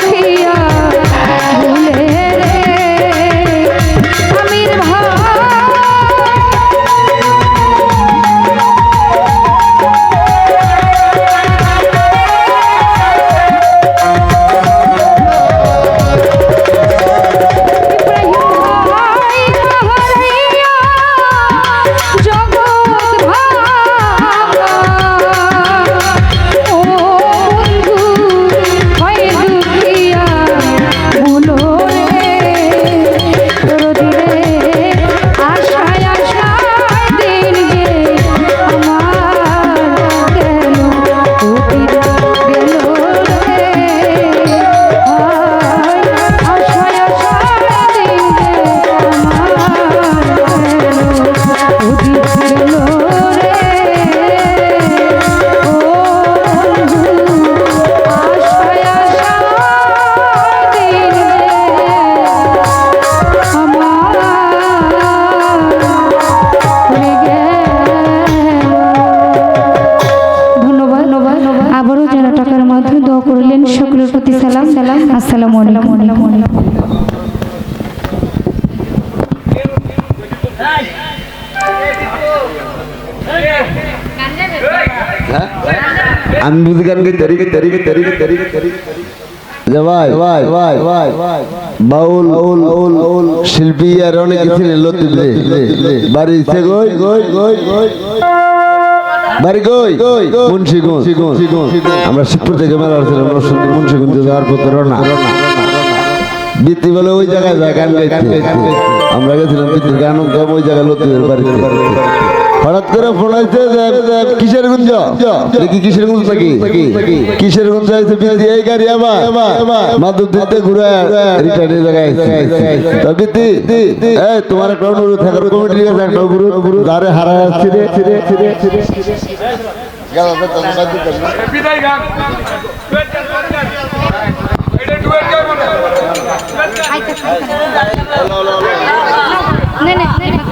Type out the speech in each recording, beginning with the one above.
yeah আলাইকুম আমি বুঝি গান গাই তরিকে তরিকে তরিকে তরিকে তরিকে যে ভাই ভাই ভাই ভাই বাউল বাউল বাউল বাউল শিল্পী আর অনেক কিছু লতি বাড়ি সে গই গই গই গই বাড়ি গই মুন্সিগঞ্জ। আমরা শিবপুর থেকে মেলা আসছিলাম নরসিংদী মুন্সিগঞ্জ যাওয়ার পথে রওনা। বৃত্তি বলে ওই জায়গায় যায় গান গাইতে। আমরা গেছিলাম বৃত্তির গান ওই জায়গায় লতিদের বাড়িতে। হঠাৎ করে ফোন আসছে যে কিসের গুঞ্জ? দেখি কিসের গুঞ্জ নাকি? কিসের গুঞ্জ আছে বৃত্তি এই গাড়ি আমার। মাধব দিতে ঘুরে রিটার্ন জায়গায় তো বৃত্তি এই তোমার একটা অনুরোধ থাকার কমিটির কাছে একটা অনুরোধ। যারে হারা আসছে রে। রে রে বিদায় গান এটা ডুয়েট গান নে নে নে।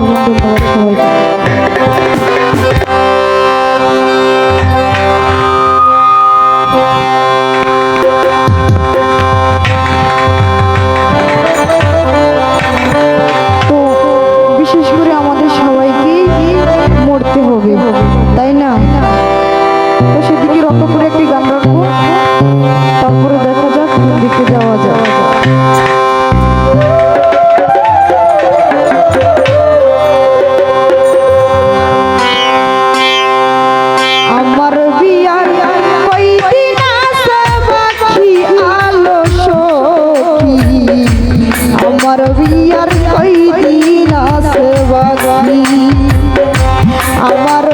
Gracias. আমার